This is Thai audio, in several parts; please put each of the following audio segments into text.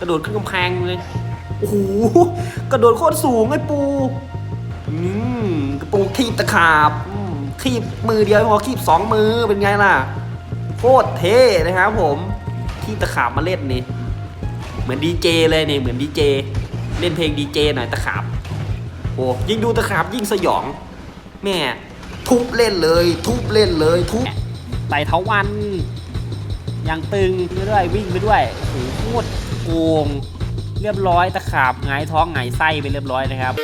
กระโดดขึ้นกำแพงเลย โอ้โห กระโดดโคตรสูงไอ้ปูอืมกระปูคีบตะขาบอืมคีบมือเดียวไม่พอคีบสองมือเป็นไงล่ะ โคตรเท่นะครับผมคีบตะขาบมาเล่นนี่ เหมือนดีเจเลยนี่ เหมือนดีเจ เล่นเพลงดีเจหน่อยตะขาบ โอ้ยิ่งดูตะขาบยิ่งสยอง แม่ทุบเล่นเลย ทุบเล่นเลย ทุบไต่เท้าวันยังตึงไปด้วยวิ่งไปด้วยโอ้โหโคตรโก ง เรียบร้อยตะขาบหงายท้องหงายไส้ไปเรียบร้อยนะครับ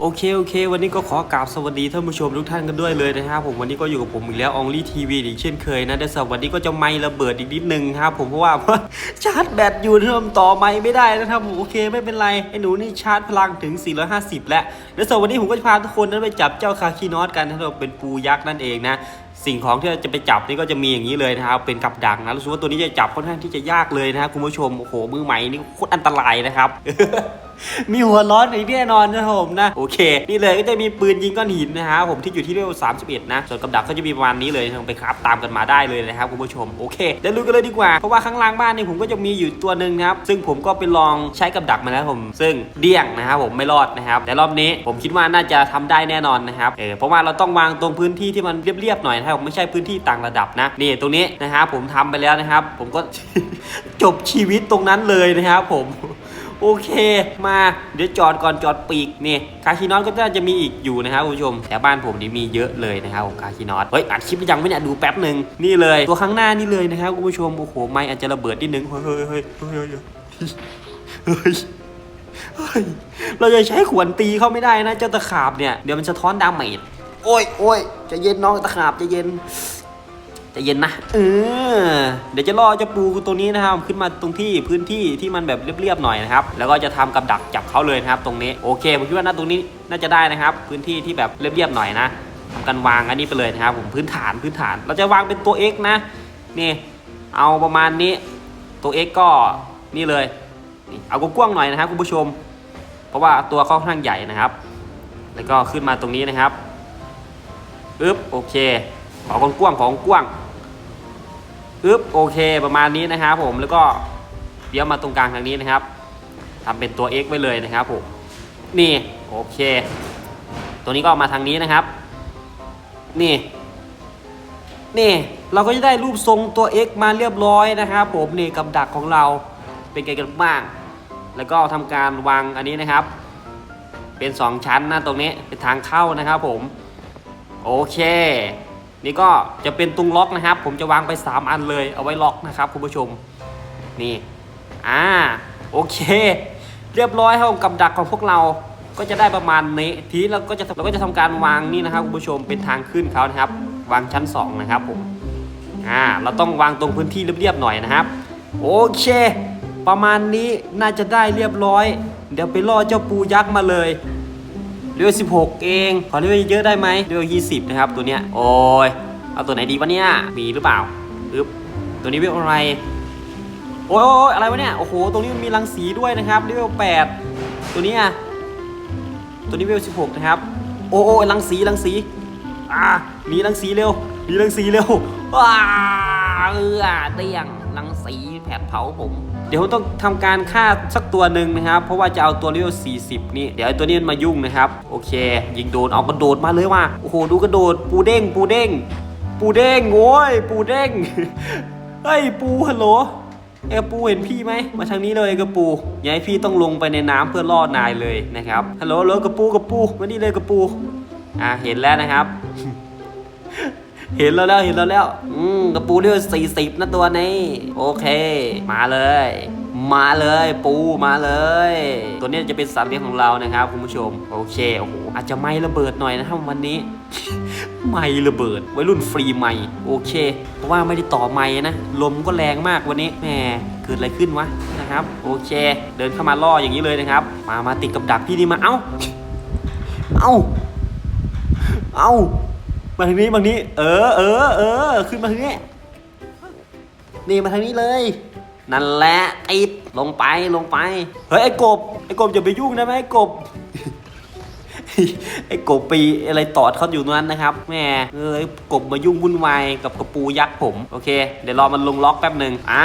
โอเคโอเค วันนี้ก็ขอกราบสวัสดีท่านผู้ชมทุกท่านกันด้วยเลยนะครับผมวันนี้ก็อยู่กับผมอีกแล้วอองลี่ทีวีอีกเช่นเคยนะแต่สำหรับวันนี้ก็จะไม่ระเบิดอีกนิดนึงครับผมเพราะว่า ชาร์จแบตอยู่เริ่มต่อไม่ไม่ได้นะครับผมโอเคไม่เป็นไรไอ้หนูนี่ชาร์จพลังถึง 450 แล้วและสำหรับวันนี้ผมก็จะพาทุกคนนั้นไปจับเจ้าคาคีนอสกันนะครับเป็นปูยักษ์นั่นเองนะ สิ่งของที่จะไปจับนี่ก็จะมีอย่างนี้เลยนะครับ เป็นกับดักนะรู้สึกว่าตัวนี้จะจับค่อนข้างที่จะยากเลยนะครับคุณผู้ชมโอ้โหมือใหม่นี่โคตรอันตรายนะครับ มีหัวร้อนอีกแน่นอนนะผมนะ โอเค นี่เลยก็จะมีปืนยิงก้อนหินนะครับผมที่อยู่ที่เลเวล31 นะ ส่วนกับดักก็จะมีประมาณนี้เลยลองไปคราฟตามกันมาได้เลยนะครับคุณผู้ชมโอเคเดี๋ยวลุยกันเลยดีกว่า เพราะว่าข้างล่างบ้านนี่ผมก็จะมีอยู่ตัวหนึ่งครับ ซึ่งผมก็ไปลองใช้กับดักมาแล้วผม ซึ่งเดี่ยงนะครับผมไม่รอดนะครับแต่รอบนี้ผมคิดว่าน่าจะทำได้แน่นอนนะครับเออเพราะว่าเราต้องวางตรงพื้นที่ที่มันเรียบๆหน่อยนะครับผมไม่ใช่พื้นที่ต่างระดับนะนี่ตรงนี้นะครับผมทำไปแล้วนะครับ ผมก็จบชีวิตตรงนั้นเลยนะครับผม โอเค มาเดี๋ยวจอดก่อนจอดปีกนี่คาคินอสก็น่าจะมีอีกอยู่นะครับคุณผู้ชมแต่บ้านผมนี่มีเยอะเลยนะครับคาคินอสเฮ้ยอัดคลิปยังไม่เนี่ยดูแป๊บหนึ่งนี่เลย ตัวข้างหน้านี่เลยนะครับคุณผู้ชมโอ้โหไม่อาจจะระเบิดนิดนึงเฮ้ยเฮ้ยเฮ้ยเฮ้ยเฮ้ยเฮ้ยเฮ้ยเราจะใช้ขวานตีเขาไม่ได้นะเจ้าตะขาบเนี่ยเดี๋ยวมันสะท้อนดาเมจโอ้ยโอ้ยจะเย็นน้องตะขาบจะเย็น ใจะเย็นนะเออเดี๋ยวจะล่อเจ้าปูตัวนี้นะครับขึ้นมาตรงที่พื้นที่ที่มันแบบเรียบๆหน่อยนะครับแล้วก็จะทำกับดักจับเขาเลยนะครับ ตรงนี้โอเคผมคิดว่าน่าตรงนี้น่าจะได้นะครับ พื้นที่ที่แบบเรียบๆหน่อยนะทำการวางอันนี้ไปเลยนะครับ ผมพื้นฐานพื้นฐาน เราจะวางเป็นตัว X นะนี่เอาประมาณนี้ตัว X ก็นี่เลยนี่เอากว้างๆหน่อยนะครับคุณผู้ชม เพราะว่าตัวเขาค่อนข้างใหญ่นะครับ แล้วก็ขึ้นมาตรงนี้นะครับอึ๊บโอเคขอกว้างๆของกว้าง อึ๊บโอเคประมาณนี้นะครับผมแล้วก็เดี๋ยวมาตรงกลางทางนี้นะครับทำเป็นตัว x ไว้เลยนะครับผมนี่โอเค ตัวนี้ก็มาทางนี้นะครับ นี่ นี่เราก็จะได้รูปทรงตัว x มาเรียบร้อยนะครับผมนี่กับดักของเราเป็นไงกันบ้าง แล้วก็ทำการวางอันนี้นะครับ เป็น 2 ชั้นนะตรงนี้เป็นทางเข้านะครับผมโอเค นี่ก็จะเป็นตรงล็อกนะครับ ผมจะวางไป 3 อันเลยเอาไว้ล็อกนะครับคุณผู้ชมนี่อ่าโอเค เรียบร้อยครับกับดักของพวกเราก็จะได้ประมาณนี้ทีเราก็จะเราก็จะทำการวางนี่นะครับคุณผู้ชมเป็นทางขึ้นเขานะครับ วางชั้น 2 นะครับผมอ่าเราต้องวางตรงพื้นที่เรียบๆหน่อยนะครับ โอเค ประมาณนี้น่าจะได้เรียบร้อย เดี๋ยวไปล่อเจ้าปูยักษ์มาเลย เลเวล16 เอง ขอเลเวลเยอะได้ไหมเลเวล20 นะครับ ตัวเนี้ย โอ้ย เอาตัวไหนดีวะเนี่ย มีหรือเปล่าอึ๊บ ตัวนี้เวลอะไร โอ้ยโอ้ยอะไรวะเนี่ย โอ้โห ตรงนี้มันมีรังสีด้วยนะครับเลเวล8ตัวเนี้ยตัวนี้เวล16 นะครับ โอ้โอ้ยรังสีรังสี อ่า มีรังสีเร็ว มีรังสีเร็วว้าเออเตียง สีแผดเผาผม เดี๋ยวผมต้องทำการฆ่าสักตัวหนึ่งนะครับ เพราะว่าจะเอาตัวเลเวล40 นี่ เดี๋ยวไอ้ตัวนี้มันมายุ่งนะครับ โอเค ยิงโดนเอากระโดดมาเลยว่ะโอ้โห ดูกระโดด ปูเด้ง ปูเด้ง ปูเด้งโอ้ย ปูเด้ง เฮ้ย ปูฮัลโหลเอยปูเห็นพี่ไหมมาทางนี้เลยกระปูอย่าให้พี่ต้องลงไปในน้ำเพื่อล่อนายเลยนะครับฮัลโหลฮัลโหลกระปูกระปูมานี่เลยกระปู อะเห็นแล้วนะครับ เห็นแล้วแล้วเห็นแล้วแล้ว อืมกระปูเลือดสี่สิบนะตัวนี้ โอเค มาเลย มาเลยปูมาเลย ตัวนี้จะเป็นสัตว์เลี้ยงของเรานะครับคุณผู้ชม โอเคโอ้โหอาจจะไม่ระเบิดหน่อยนะครับวันนี้ ไม่ระเบิดวัยรุ่นฟรีไม่โอเค เพราะว่าไม่ได้ต่อไม่นะ ลมก็แรงมากวันนี้แหมเกิดอะไรขึ้นวะนะครับ โอเค เดินเข้ามาล่ออย่างนี้เลยนะครับ มามาติดกับดักพี่นี่มาเอ้า เอ้า เอ้า มาทางนี้มาทางนี้ เออเออเออขึ้นมาทางนี้นี่มาทางนี้เลย นั่นแหละติดลงไปลงไป เฮ้ยไอ้กบไอ้กบอย่าไปยุ่งนะไหมไอ้กบไอ้กบปีอะไรตอดเขาอยู่ตรงนั้นนะครับแหม่เอ้ยกบมายุ่งวุ่นวายกับกระปูยักษ์ผม โอเค เดี๋ยวรอมันลงล็อกแป๊บหนึ่งอ่า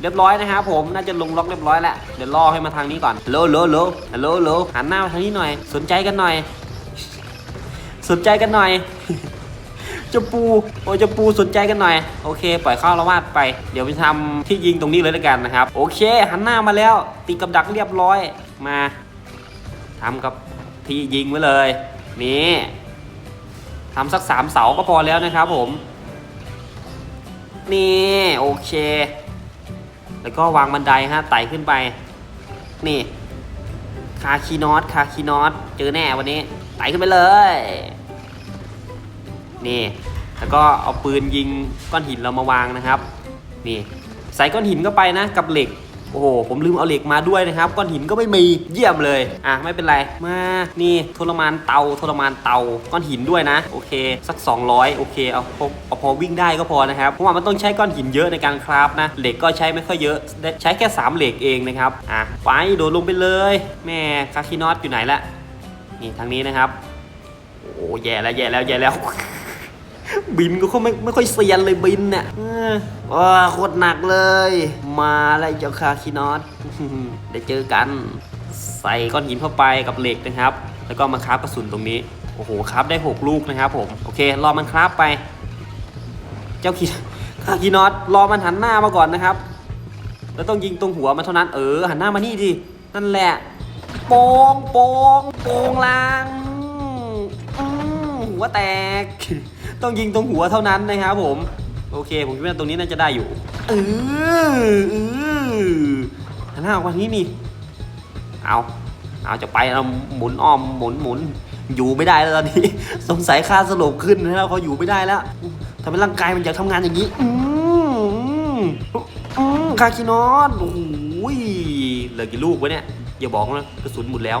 เรียบร้อยนะครับผมน่าจะลงล็อกเรียบร้อยแล้วเดี๋ยวรอให้มาทางนี้ก่อนฮัลโลโลโลโลหันหน้ามาทางนี้หน่อย สนใจกันหน่อย สนใจกันหน่อย จะปูโอ้ยเจะปูสนใจกันหน่อย โอเค ปล่อยเข้าละวาดไป เดี๋ยวไปทำที่ยิงตรงนี้เลยแล้วกันนะครับ โอเค หันหน้ามาแล้ว ตีกับดักเรียบร้อยมาทำกับที่ยิงไว้เลย นี่ทำสักสามเสาก็พอแล้วนะครับผม นี่โอเค แล้วก็วางบันไดฮะไต่ขึ้นไป นี่ คาคีนอตคาคีนอตเจอแน่วันนี้ไต่ขึ้นไปเลย นี่แล้วก็เอาปืนยิงก้อนหินเรามาวางนะครับนี่ใส่ก้อนหินเข้าไปนะกับเหล็กโอ้โห ผมลืมเอาเหล็กมาด้วยนะครับ ก้อนหินก็ไม่มี เยี่ยมเลย อะ ไม่เป็นไร มา นี่ทรมานเตาทรมานเตา ก้อนหินด้วยนะ โอเค สัก 200 โอเค เอาพอเอาพอวิ่งได้ก็พอนะครับ เพราะว่ามันต้องใช้ก้อนหินเยอะในการคราฟนะ เหล็กก็ใช้ไม่ค่อยเยอะ ใช้แค่ 3 เหล็กเองนะครับ อะ ไปโดดลงไปเลย แม่คาคินอตอยู่ไหนละ นี่ทางนี้นะครับ โอ้แย่แล้วแย่แล้วแย่แล้ว บินก็เขาไม่ไม่ค่อยเซียนเลยบินเนี่ยว้าโคตรหนักเลย มาแล้วเจ้าคาคินอสได้เจอกัน ใส่ก้อนหินเข้าไปกับเหล็กนะครับ แล้วก็มาคราฟกระสุนตรงนี้ โอ้โหคราฟได้ 6 ลูกนะครับผม โอเครอมันคราฟไป เจ้าคิคาคินอสรอมันหันหน้ามาก่อนนะครับ แล้วต้องยิงตรงหัวมันเท่านั้น เออ หันหน้ามานี่ดิ นั่นแหละ โปงโปงโปงลางหัวแตก ต้องยิงตรงหัวเท่านั้นนะครับผม โอเค ผมคิดว่าตรงนี้น่าจะได้อยู่เออเออหันหน้าออกมาที่นี่ เอาเอาจะไปเราหมุนอ้อมหมุนหมุนอยู่ไม่ได้แล้วตอนนี้ สงสัยค่าสลบขึ้นนะครับเขาอยู่ไม่ได้แล้วทำไมร่างกายมันอยากทำงานอย่างนี้ อืมอืมคาคินอนโอ้โหเหลือกี่ลูกวะเนี่ยอย่าบอกนะกระสุนหมดแล้ว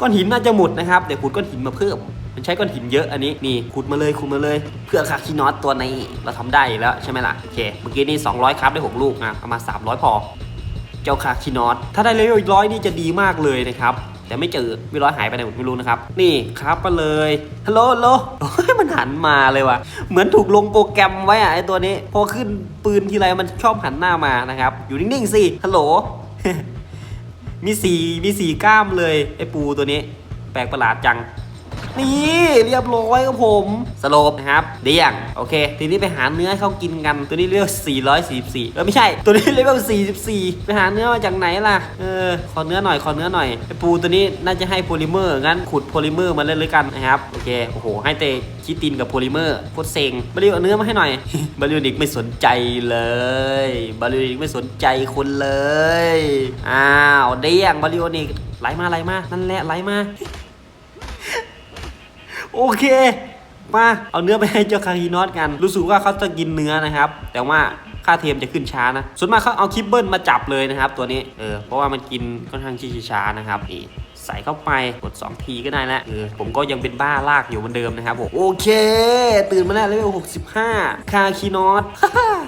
ก้อนหินน่าจะหมดนะครับเดี๋ยวขุดก้อนหินมาเพิ่ม มันใช้ก้อนหินเยอะอันนี้นี่ขุดมาเลยขุดมาเลย เพื่อคาคินอสตัวในเราทำได้แล้วใช่ไหมล่ะโอเคเมื่อกี้นี่200ครับได้6ลูกนะเอามา300 พอ เจ้าคาคินอสถ้าได้เลเวลร้อยนี่จะดีมากเลยนะครับแต่ไม่เจอวิร้อยหายไปไหนผมไม่รู้นะครับ นี่ครับมาเลยฮัลโหลฮัลโหลมันหันมาเลยว่ะ เหมือนถูกลงโปรแกรมไว้อะไอตัวนี้ พอขึ้นปืนทีไรมันชอบหันหน้ามานะครับ อยู่นิ่งๆสิฮัลโหลมีสีมีสีกล้ามเลยไอปูตัวนี้ แปลกประหลาดจัง นี่เรียบร้อยครับผมสโลปนะครับเดียงโอเค ทีนี้ไปหาเนื้อให้เขากินกัน ตัวนี้เลเวล444เออไม่ใช่ ตัวนี้เลเวล44 ไปหาเนื้อมาจากไหนล่ะเออขอเนื้อหน่อยขอเนื้อหน่อยไอปูตัวนี้น่าจะให้โพลิเมอร์งั้นขุดโพลิเมอร์มาเล่นเลยกันนะครับโอเคโอ้โหให้เตคิตินกับโพลิเมอร์โคตรเซ็งบริวเอาเนื้อมาให้หน่อยบริวนิกไม่สนใจเลยบริวนิกไม่สนใจคนเลยอ้าวเดียงบริวนิกไหลมาไหลมานั่นแหละไหลมา โอเคมาเอาเนื้อไปให้เจ้าคาฮีนอสกัน รู้สึกว่าเขาจะกินเนื้อนะครับ แต่ว่าค่าเทียมจะขึ้นช้านะ ส่วนมากเขาเอาคิปเบิลมาจับเลยนะครับ ตัวนี้ เออ เพราะว่ามันกินค่อนข้างที่ช้านะครับนี่ ใส่เข้าไปกด 2 ทีก็ได้แล้วเออผมก็ยังเป็นบ้าลากอยู่เหมือนเดิมนะครับผมโอเค ตื่นมาแล้วเลเวล65 คาคินอส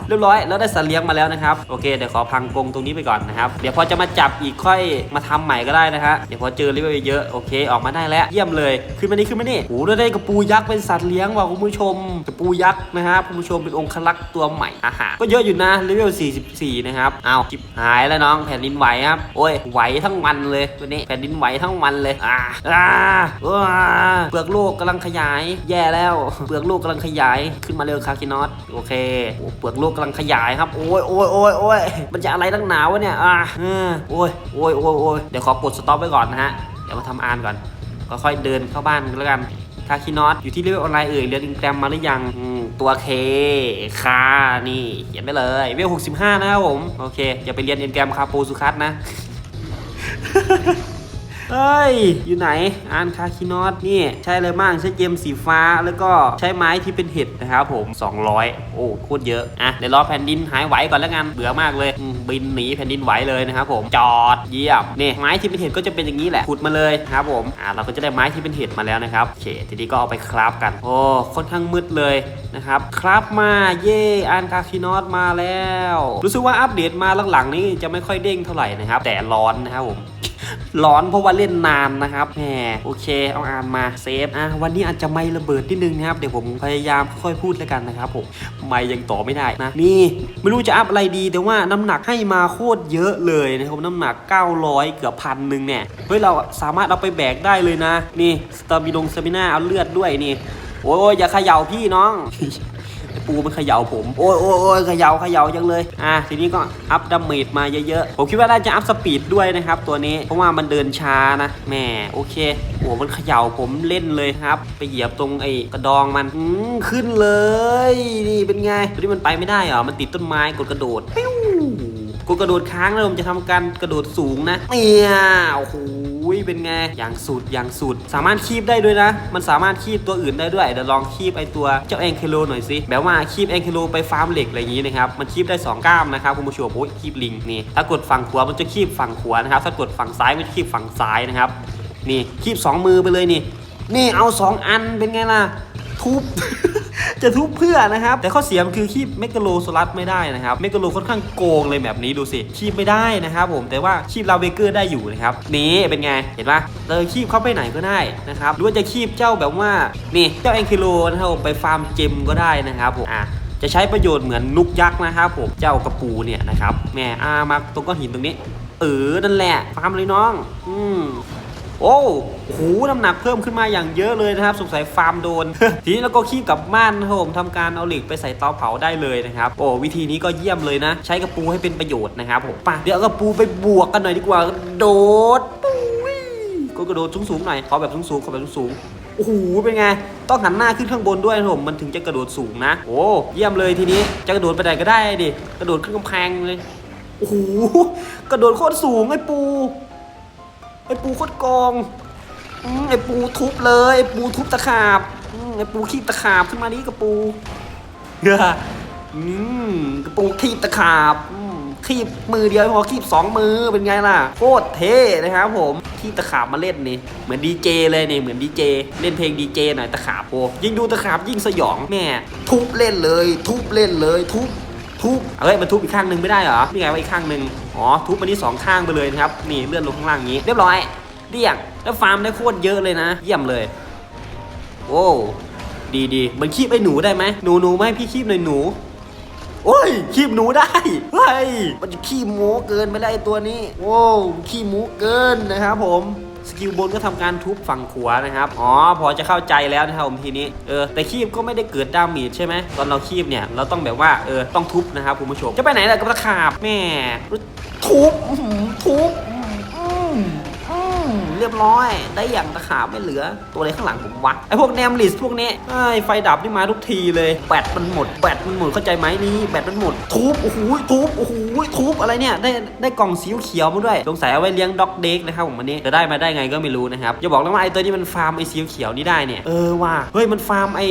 เรียบร้อยแล้วได้สัตว์เลี้ยงมาแล้วนะครับโอเคเดี๋ยวขอพังกรงตรงนี้ไปก่อนนะครับเดี๋ยวพอจะมาจับอีกค่อยมาทำใหม่ก็ได้นะฮะเดี๋ยวพอเจอเลเวลเยอะๆโอเคออกมาได้แล้วเยี่ยมเลยขึ้นมานี่ขึ้นมานี่โอ้โหได้กระปูยักษ์เป็นสัตว์เลี้ยงว่ะคุณผู้ชมกระปูยักษ์นะฮะคุณผู้ชมเป็นองคลักษ์ตัวใหม่อาหารก็เยอะอยู่นะเลเวล44นะครับเอาจิบหายแล้วน้องแผ่นดินไหวครับโอ้ยไหวทั้งวันเลยตัวนี้แผ่นดินไหวทั้งวันเลยอ่าอ่าว้าเปลือกโลกกำลังขยาย แย่แล้ว เปลือกโลกกำลังขยายขึ้นมาเร็วคาคินอสโอเคโอ้เปลือกโลกกำลังขยายครับโอ้ยโอ้ยโอ้ยโอ้ยมันจะอะไรตั้งหนาวะเนี่ยอ่าเออโอ้ยโอ้ยโอ้ยโอ้ยเดี๋ยวขอกดสต็อปไว้ก่อนนะฮะเดี๋ยวมาทำอ่านก่อนก็ค่อยเดินเข้าบ้านกันแล้วกันคาคินอสอยู่ที่เลเวลออนไลน์เอ่ยเรียนอินแกรมมาหรือยังอืมตัวเคคานี่เขียนไปเลยเวล65นะครับผม โอเค อย่าไปเรียนอินแกรมคาโปสุคัสนะ เอ้ย อยู่ไหนอ่านคาคินอสนี่ใช้อะไรบ้างใช้เจมสีฟ้าแล้วก็ใช้ไม้ที่เป็นเห็ดนะครับผม 200 โอ้โคตรเยอะ อะเดี๋ยวรอแผ่นดินหายไหวก่อนแล้วกันเบื่อมากเลย บินหนีแผ่นดินไหวเลยนะครับผมจอดเยี่ยมนี่ไม้ที่เป็นเห็ดก็จะเป็นอย่างนี้แหละขุดมาเลยครับผมอะเราก็จะได้ไม้ที่เป็นเห็ดมาแล้วนะครับโอเคทีนี้ก็เอาไปคราฟกัน โอ้ค่อนข้างมืดเลยนะครับคราฟมาเย่อ่านคาคินอสมาแล้ว รู้สึกว่าอัปเดตมาหลังๆนี้จะไม่ค่อยเด้งเท่าไหร่นะครับแต่ร้อนนะครับผม ร้อนเพราะว่าเล่นนานนะครับแหมโอเค เอาอ่านมาเซฟอะวันนี้อาจจะไม่ระเบิดนิดนึงนะครับเดี๋ยวผมพยายามค่อยพูดแล้วกันนะครับผมไม่ยังต่อไม่ได้นะนี่ไม่รู้จะอัพอะไรดีแต่ว่าน้ำหนักให้มาโคตรเยอะเลยนะครับน้ำหนัก 900 เกือบพันหนึ่งเนี่ยเฮ้ยเราสามารถเอาไปแบกได้เลยนะ นี่สตามิลงสตามิน่าเอาเลือดด้วยนี่โอ้ยอย่าเขย่าพี่น้อง ปูมันเขย่าผม โอ้ยโอ้ยโอ้ยเขย่าเขย่าจังเลย อะทีนี้ก็อัพดาเมจมาเยอะๆ ผมคิดว่าน่าจะอัพสปีดด้วยนะครับตัวนี้ เพราะว่ามันเดินช้านะแหมโอเคโอ้มันเขย่าผมเล่นเลยครับ ไปเหยียบตรงไอ้กระดองมันขึ้นเลย นี่เป็นไงตัวนี้มันไปไม่ได้เหรอ มันติดต้นไม้กดกระโดดปิ้ว กดกระโดดค้างแล้วผมจะทำการกระโดดสูงนะเนี่ยโอ้โหเป็นไงอย่างสุดอย่างสุด สามารถคีบได้ด้วยนะ มันสามารถคีบตัวอื่นได้ด้วยเดี๋ยวลองคีบไอตัวเจ้าแองเคโลหน่อยสิแบบว่าคีบแองเคโลไปฟาร์มเหล็กอะไรอย่างนี้นะครับมันคีบได้2ก้ามนะครับคุณผู้ชมโอ้ยคีบลิงนี่ถ้ากดฝั่งขวามันจะคีบฝั่งขวานะครับถ้ากดฝั่งซ้ายมันจะคีบฝั่งซ้ายนะครับนี่คีบสองมือไปเลยนี่นี่เอาสองอันเป็นไงล่ะทุบ จะทุบเพื่อนะครับ แต่ข้อเสียมคือคีบเมกะโลโซลัสไม่ได้นะครับเมกะโลค่อนข้างโกงเลยแบบนี้ดูสิคีบไม่ได้นะครับผมแต่ว่าคีบลาเวเกอร์ได้อยู่นะครับนี่เป็นไงเห็นปะเราคีบเข้าไปไหนก็ได้นะครับหรือว่าจะคีบเจ้าแบบว่านี่เจ้าแองคิโลนะครับผมไปฟาร์มเจมก็ได้นะครับผมอะจะใช้ประโยชน์เหมือนนุกยักษ์นะครับผมเจ้ากระปูเนี่ยนะครับแม่อามาตรงก้อนหินตรงนี้เออนั่นแหละฟาร์มเลยน้อง อืม โอ้โหน้ำหนักเพิ่มขึ้นมาอย่างเยอะเลยนะครับสงสัยฟาร์มโดน ทีนี้เราก็ขี้กับบ้านนะครับผมทำการเอาเหล็กไปใส่เตาเผาได้เลยนะครับโอ้วิธีนี้ก็เยี่ยมเลยนะ ใช้กระปูให้เป็นประโยชน์นะครับผมไป่ะเดี๋ยวกระปูไปบวกกันหน่อยดีกว่าโดดปุ้ยก็กระโดดสูงๆหน่อยขอแบบสูงๆขอแบบสูงๆโอ้โห เป็นไง ต้องหันหน้าขึ้นข้างบนด้วยครับผม มันถึงจะกระโดดสูงนะ โอ้ เยี่ยมเลยทีนี้ จะกระโดดไปไหนก็ได้ดิ กระโดดขึ้นกำแพงเลย โอ้โห กระโดดโคตรสูงไอ้ปู ไอ้ปูโคตรกองอืมไอ้ปูทุบเลยไอ้ปูทุบตะขาบอืมไอ้ปูขีบตะขาบขึ้นมานี้กระปูเฮ้ออืมกระปูขีบตะขาบอืมขีบมือเดียวไม่พอขีบสองมือเป็นไงล่ะโคตรเท่นะครับผมขีบตะขาบมาเล่นนี่เหมือนดีเจเลยนี่เหมือนดีเจเล่นเพลงดีเจหน่อยตะขาบโอ้ยิ่งดูตะขาบยิ่งสยองแม่ทุบเล่นเลย ทุบเล่นเลย ทุบ ทุบเอ้ยมันทุบอีกข้างหนึ่งไม่ได้เหรอนี่ไงว่าอีกข้างหนึ่งอ๋อทุบมันที่สองข้างไปเลยนะครับนี่เลื่อนลงข้างล่างนี้ เรียบร้อยเดี่ยงแล้วฟาร์มได้โคตรเยอะเลยนะ เยี่ยมเลยโอ้ดีดีมันคีบไอ้หนูได้ไหมหนูหนูไหมพี่คีบหน่อยหนูโอ้ยคีบหนูได้เฮ้ยมันจะขี้หมูเกินไปแล้วไอ้ตัวนี้ โอ้ขี้หมูเกินนะครับผม สกิลบนก็ทำการทุบฝั่งขวานะครับอ๋อพอจะเข้าใจแล้วนะครับผมทีนี้เออแต่คีบก็ไม่ได้เกิดดาเมจใช่ไหมตอนเราคีบเนี่ยเราต้องแบบว่าเออต้องทุบนะครับคุณผู้ชมจะไปไหนล่ะกับตะขาบแม่ทุบทุบ เรียบร้อย ได้อย่างตะขาบไม่เหลือ ตัวอะไรข้างหลังผมวะไอพวกแนมลิสพวกนี้ไอ้ไฟดับนี่มาทุกทีเลยแบตมันหมดแบตมันหมดเข้าใจไหมนี่แบตมันหมดทุบโอ้โหทุบโอ้โหทุบอะไรเนี่ยได้ได้กล่องสีเขียวมาด้วยสงสัยเอาไว้เลี้ยงด็อกเด็กนะครับผมวันนี้จะได้มาได้ไงก็ไม่รู้นะครับอย่าบอกนะว่าไอ้ตัวนี้มันฟาร์มไอ้สีเขียวนี่ได้เนี่ยเออว่ะเฮ้ยมันฟาร์มไอ้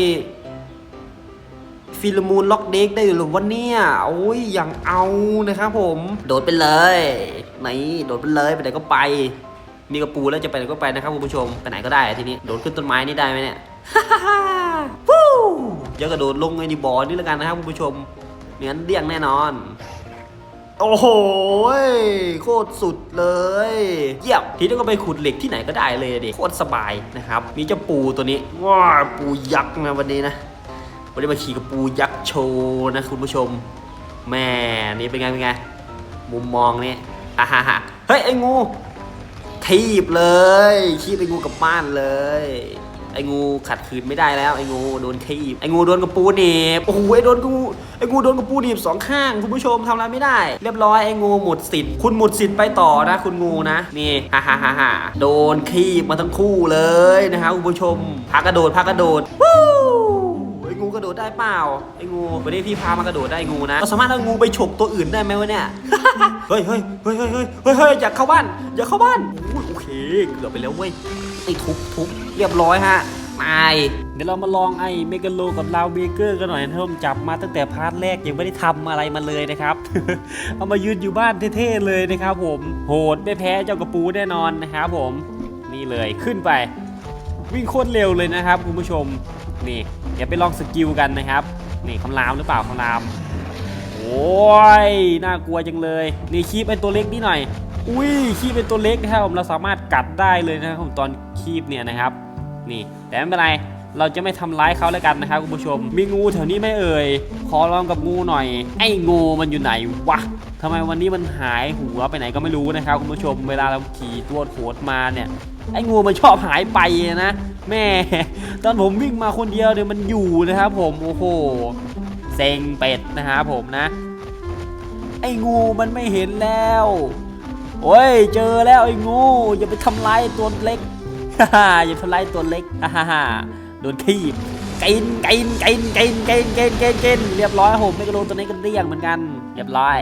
ฟิลมูนล็อกเด็กได้หรือวะเนี่ยโอ้ยอย่างเอานะครับผม โดดไปเลยไหนโดดไปเลยไปไหนก็ไป มีกระปูแล้วจะไปไหนก็ไปนะครับคุณผู้ชมไปไหนก็ได้อะทีนี้โดดขึ้นต้นไม้นี่ได้ไหมเนี่ยฟู้เดี๋ยวกระโดดลงไอ้นี่บ่อนี่แล้วกันนะครับคุณผู้ชมเหมือนเดี่ยงแน่นอน โอ้โหโคตรสุดเลย เยี่ยมทีนี้ก็ไปขุดเหล็กที่ไหนก็ได้เลยดิโคตรสบายนะครับ มีเจ้าปูตัวนี้ว้าปูยักษ์นะวันนี้นะวันนี้มาขี่กับปูยักษ์โชว์นะคุณผู้ชมแม่นี่เป็นไงเป็นไงมุมมองนี่อ่าฮ่าฮ่าเฮ้ยไอ้งู ทีบเลยขีบไอ้งูกลับบ้านเลย ไอ้งูขัดขืนไม่ได้แล้วไอ้งูโดนขีบไอ้งูโดนกระปูหนีบโอ้โหไอ้โดนงูไอ้งูโดนกระปูหนีบสองข้างคุณผู้ชมทำอะไรไม่ได้ เรียบร้อยไอ้งูหมดสิทธิ์คุณหมดสิทธิ์ไปต่อนะคุณงูนะนี่ฮ่าฮ่าฮ่าฮ่าโดนขีบมาทั้งคู่เลยนะครับคุณผู้ชมพักกระโดดพักกระโดดวู้ไอ้งูกระโดดได้เปล่าไอ้งูวันนี้พี่พามากระโดดได้งูนะเราสามารถเอางูไปฉกตัวอื่นได้ไหมวะเนี่ย เฮ้ยเฮ้ยเฮ้ยเฮ้ยเฮ้ยเฮ้ยเฮ้ยอย่าเข้าบ้าน อย่าเข้าบ้านอุ้ยโอเค เกือบไปแล้วเว้ยไอ้ทุบทุบเรียบร้อยฮะตายเดี๋ยวเรามาลองไอ้เมกาโลกับลาวเบเกอร์กันหน่อยนะครับผมจับมาตั้งแต่พาร์ทแรกยังไม่ได้ทำอะไรมาเลยนะครับ เอามายืนอยู่บ้านเท่ๆเลยนะครับผม โหดไม่แพ้เจ้ากระปูแน่นอนนะครับผม นี่เลยขึ้นไป วิ่งโคตรเร็วเลยนะครับคุณผู้ชม นี่ เดี๋ยวไปลองสกิลกันนะครับ นี่คำรามหรือเปล่าคำราม โอ้ย น่ากลัวจังเลย นี่คีบไอ้ตัวเล็กนี่หน่อย อุ้ย คีบเป็นตัวเล็กนะครับผมเราสามารถกัดได้เลยนะครับผมตอนคีบเนี่ยนะครับ นี่ แต่ไม่เป็นไร เราจะไม่ทำร้ายเขาแล้วกันนะครับคุณผู้ชม มีงูแถวนี้ไหม่เอ่ย ขอลองกับงูหน่อย ไอ้งูมันอยู่ไหนวะทำไมวันนี้มันหายหัวไปไหนก็ไม่รู้นะครับคุณผู้ชม เวลาเราขี่ตัวโขดมาเนี่ยไอ้งูมันชอบหายไปนะ แม่ ตอนผมวิ่งมาคนเดียวเนี่ยมันอยู่นะครับผม โอ้โห เซ็งเป็ดนะครับผมนะ ไอ้งูมันไม่เห็นแล้ว โอ้ยเจอแล้วไอ้งูอย่าไปทำร้ายตัวเล็กฮ่าอย่าทำร้ายตัวเล็กฮ่าฮ่าโดนขีบกินกินกินกินกินกินกินกินเรียบร้อยผมไม่กระโดนตัวนี้ก็เรียงเหมือนกัน เรียบร้อย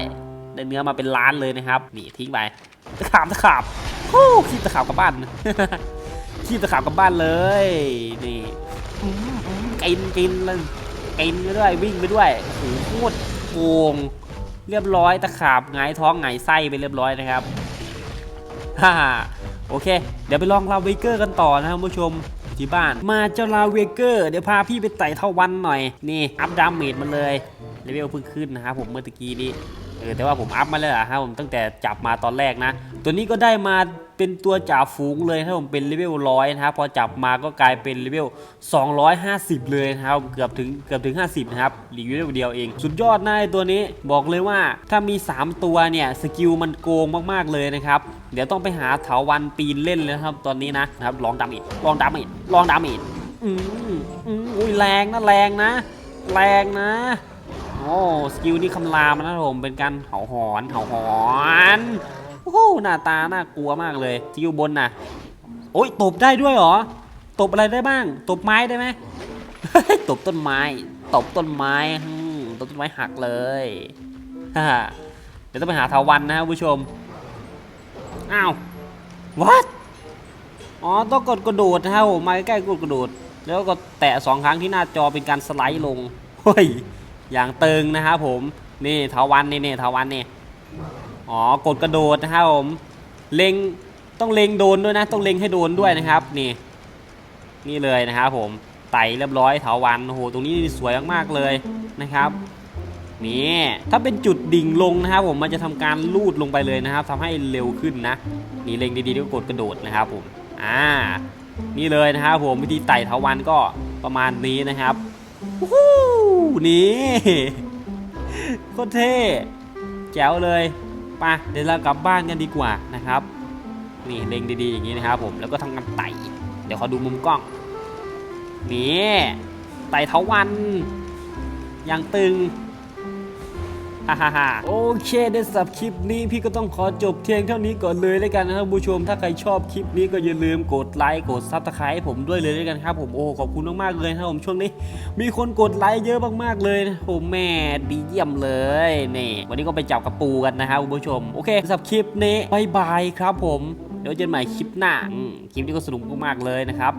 ได้เนื้อมาเป็นล้านเลยนะครับนี่ทิ้งไปตะขาบตะขาบฮู้ขี้ตะขาบกลับบ้านขี้ตะขาบกลับบ้านเลยนี่กินกินเลย กินไปด้วยวิ่งไปด้วยโอ้โหโคตรโกงเรียบร้อยตะขาบหงายท้องหงายไส้ไปเรียบร้อยนะครับฮ่าโอเค เดี๋ยวไปลองลาเวเกอร์กันต่อนะครับผู้ชมที่บ้าน มาเจ้าลาเวเกอร์เดี๋ยวพาพี่ไปไต่เท่าวันหน่อยนี่อัพดาเมจมันเลยเลเวลเพิ่งขึ้นนะครับผมเมื่อตะกี้นี้เออแต่ว่าผมอัพมาแล้วอะครับผมตั้งแต่จับมาตอนแรกนะ ตัวนี้ก็ได้มา เป็นตัวจ่าฝูงเลยครับผมเป็นเลเวลร้อยนะครับพอจับมาก็กลายเป็นเลเวล250 เลยนะครับเกือบถึงเกือบถึง 50 นะครับหลีกเลเวลเดียวเอง สุดยอดนะไอ้ตัวนี้บอกเลยว่าถ้ามี 3 ตัวเนี่ยสกิลมันโกงมากๆเลยนะครับ เดี๋ยวต้องไปหาเถาวันปีนเล่นเลยนะครับตอนนี้นะนะครับลองดาเมจลองดาเมจลองดาเมจอืมอืมอุ้ยแรงนะแรงนะ แรงนะโอ้สกิลนี่คำรามนะครับผมเป็นการเห่าหอนเห่าหอน โอ้โหหน้าตาน่ากลัวมากเลยสกิลบนน่ะ โอ้ยตบได้ด้วยเหรอ ตบอะไรได้บ้าง ตบไม้ได้ไหมตบต้นไม้ ตบต้นไม้ตบต้นไม้หักเลยเดี๋ยวต้องไปหาทาวันนะครับผู้ชม อ้าว what อ๋อต้องกดกระโดดนะครับผมมาใกล้ๆกดกระโดด แล้วก็แตะสองครั้งที่หน้าจอเป็นการสไลด์ลงเฮ้ยอย่างเติงนะครับผม นี่ทาวันนี่นี่ทาวันนี่ อ๋อกดกระโดดนะครับผมเล็งต้องเล็งโดนด้วยนะ ต้องเล็งให้โดนด้วยนะครับนี่ นี่เลยนะครับผมไต่เรียบร้อยเถาวันโอ้โหตรงนี้สวยมากๆเลยนะครับนี่ถ้าเป็นจุดดิ่งลงนะครับ ผมมันจะทำการลูดลงไปเลยนะครับทำให้เร็วขึ้นนะนี่เล็งดีๆแล้วก็กดกระโดดนะครับผมอ่านี่เลยนะครับผมวิธีไต่เถาวันก็ประมาณนี้นะครับวู้นี่โคตรเท่แจ๋วเลย ปะเดี๋ยวเรากลับบ้านกันดีกว่านะครับ นี่เล็งดีๆอย่างนี้นะครับผมแล้วก็ทำการไต่เดี๋ยวขอดูมุมกล้องนี่ไต่เทาวันอย่างตึง ฮ่าฮ่าฮ่าโอเคในสับคลิปนี้พี่ก็ต้องขอจบเพียงเท่านี้ก่อนเลยแล้วกันนะครับผู้ชม ถ้าใครชอบคลิปนี้ก็อย่าลืมกดไลค์กดซับสไครต์ผมด้วยเลยแล้วกันครับผมโอ้ขอบคุณมากๆเลยนะครับผมช่วงนี้ มีคนกดไลค์เยอะมากๆเลยนะผมแม่ดีเยี่ยมเลยนี่วันนี้ก็ไปจับกระปูกันนะครับคุณผู้ชมโอเคสับคลิปนี้บายบายครับผมเดี๋ยวเจอกันใหม่คลิปหน้าคลิปนี้ก็สนุกมากๆเลยนะครับ